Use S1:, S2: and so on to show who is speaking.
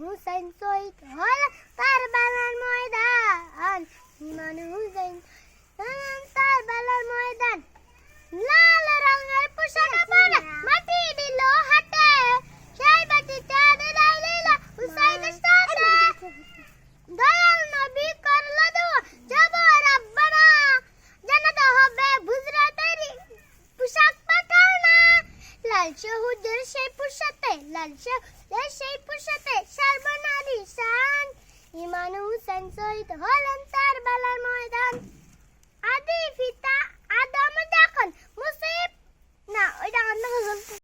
S1: হুসেন শহীদ হল তার বানার ময়দান। ইমান হুসেন लालशहू दीडशे पुरुषते लालशहू दीडशे पुरुषते शर्बनारी शान। इमान हुसेन सोहित